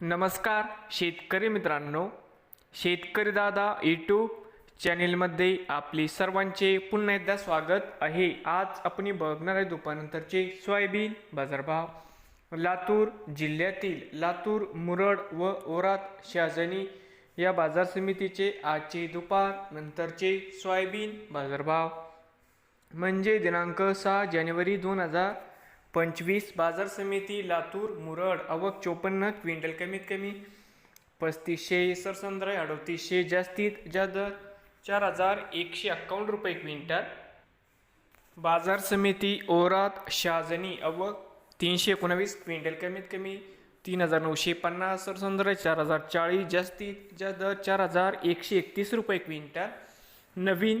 नमस्कार शेतकरी मित्रांनो. शेतकरी दादा यूट्यूब चॅनेलमध्ये आपले सर्वांचे पुन्हा एकदा स्वागत आहे. आज आपण बघणार आहे दुपारनंतरचे सोयाबीन बाजारभाव. लातूर जिल्ह्यातील लातूर मुरड व ओरात शाजनी या बाजार समितीचे आजचे दुपार नंतरचे सोयाबीन बाजारभाव. म्हणजे दिनांक सहा जानेवारी दोन हजार पंचवीस बाजार समिती लातूर मुरड आवक चोपन्न क्विंटल कमीत कमी पस्तीसशे सरसंद्र अडतीसशे जास्तीत जा दर चार हजार एकशे अक्कावन्न रुपये क्विंटल. बाजार समिती ओरात शाजनी आवक तीनशे एकोणावीस क्विंटल कमीत कमी तीन हजार नऊशे पन्नास सरसंद्र चार हजार चाळीस जास्तीत जा दर चार हजार एकशे एकतीस रुपये क्विंटल. नवीन